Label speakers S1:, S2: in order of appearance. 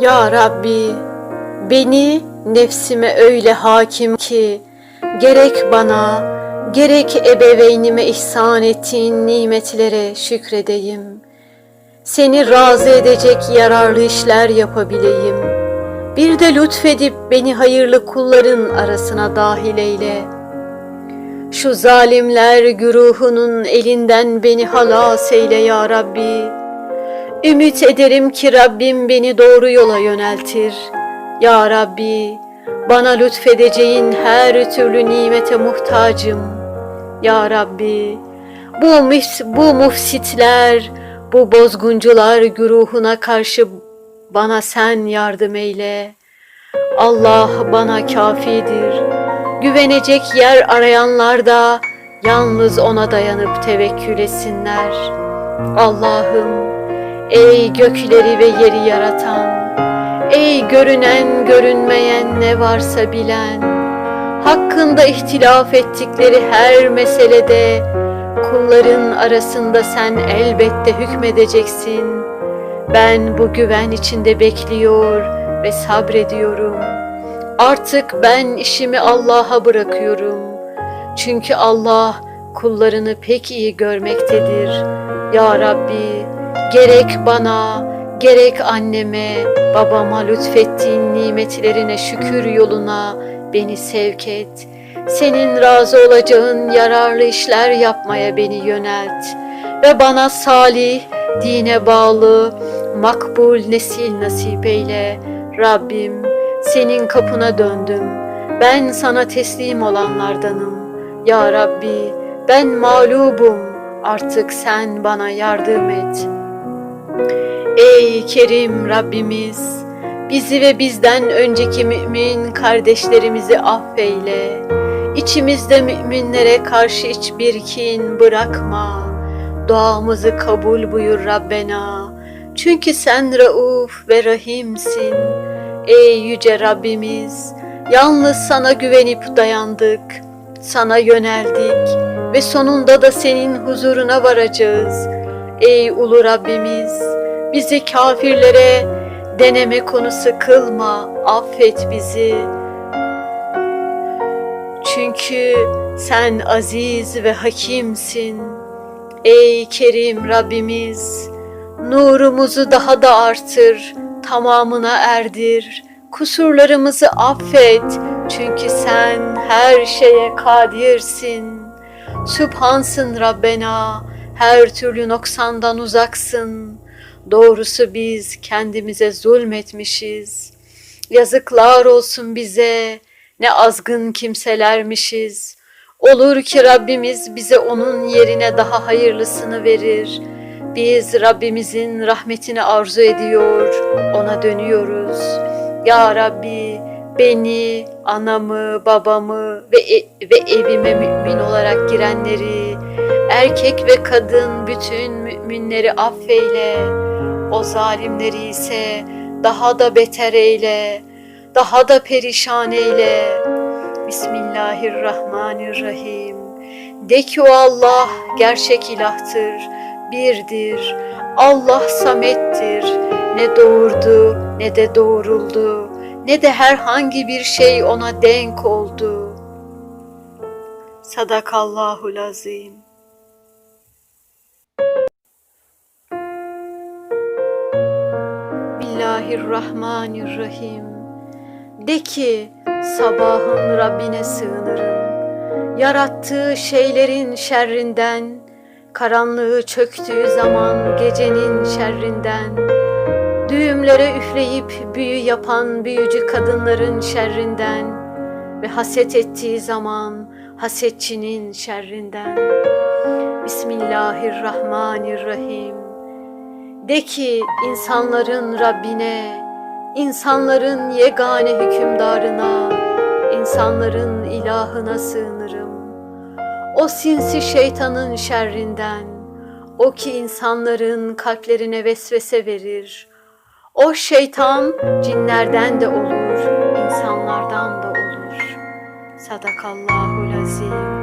S1: Ya Rabbi, beni nefsime öyle hakim ki, gerek bana, gerek ebeveynime ihsan ettiğin nimetlere şükredeyim. Seni razı edecek yararlı işler yapabileyim. Bir de lütfedip beni hayırlı kulların arasına dahil eyle. Şu zalimler güruhunun elinden beni halas eyle ya Rabbi. Ümit ederim ki Rabbim beni doğru yola yöneltir. Ya Rabbi, bana lütfedeceğin her türlü nimete muhtacım. Ya Rabbi, bu, müs- bu mufsitler, bu bozguncular güruhuna karşı bana sen yardım eyle. Allah bana kafidir. Güvenecek yer arayanlar da yalnız ona dayanıp tevekkül etsinler. Allah'ım, ey gökleri ve yeri yaratan, ey görünen görünmeyen ne varsa bilen, hakkında ihtilaf ettikleri her meselede kulların arasında sen elbette hükmedeceksin. Ben bu güven içinde bekliyor ve sabrediyorum. Artık ben işimi Allah'a bırakıyorum. Çünkü Allah kullarını pek iyi görmektedir. Ya Rabbi, gerek bana, gerek anneme, babama lütfettiğin nimetlerine şükür yoluna beni sevk et. Senin razı olacağın yararlı işler yapmaya beni yönelt ve bana salih, dine bağlı, makbul nesil nasip eyle. Rabbim, senin kapına döndüm. Ben sana teslim olanlardanım. Ya Rabbi, ben mağlubum. Artık sen bana yardım et. Ey Kerim Rabbimiz, bizi ve bizden önceki mümin kardeşlerimizi affeyle. İçimizde müminlere karşı hiçbir kin bırakma. Duamızı kabul buyur Rabbena. Çünkü sen Rauf ve Rahimsin. Ey yüce Rabbimiz, yalnız sana güvenip dayandık. Sana yöneldik ve sonunda da senin huzuruna varacağız. Ey ulu Rabbimiz, bizi kafirlere deneme konusu kılma, affet bizi. Çünkü sen aziz ve hakimsin. Ey Kerim Rabbimiz, nurumuzu daha da artır, tamamına erdir. Kusurlarımızı affet, çünkü sen her şeye kadirsin. Sübhansın Rabbena, her türlü noksandan uzaksın. Doğrusu biz kendimize zulmetmişiz. Yazıklar olsun bize, ne azgın kimselermişiz. Olur ki Rabbimiz bize onun yerine daha hayırlısını verir. Biz Rabbimizin rahmetini arzu ediyor, ona dönüyoruz. Ya Rabbi beni, anamı, babamı ve, e- ve evime mümin olarak girenleri, erkek ve kadın bütün müminleri affeyle. O zalimleri ise daha da beter eyle, daha da perişan eyle. Bismillahirrahmanirrahim. De ki o Allah gerçek ilahtır, birdir. Allah samettir. Ne doğurdu ne de doğuruldu. Ne de herhangi bir şey ona denk oldu. Sadakallahul azim. Bismillahirrahmanirrahim. De ki sabahın Rabbine sığınırım. Yarattığı şeylerin şerrinden, karanlığı çöktüğü zaman gecenin şerrinden, düğümlere üfleyip büyü yapan büyücü kadınların şerrinden ve haset ettiği zaman hasetçinin şerrinden. Bismillahirrahmanirrahim. De ki insanların Rabbine, insanların yegane hükümdarına, insanların ilahına sığınırım. O sinsi şeytanın şerrinden, o ki insanların kalplerine vesvese verir. O şeytan cinlerden de olur, insanlardan da olur. Sadakallahul azim.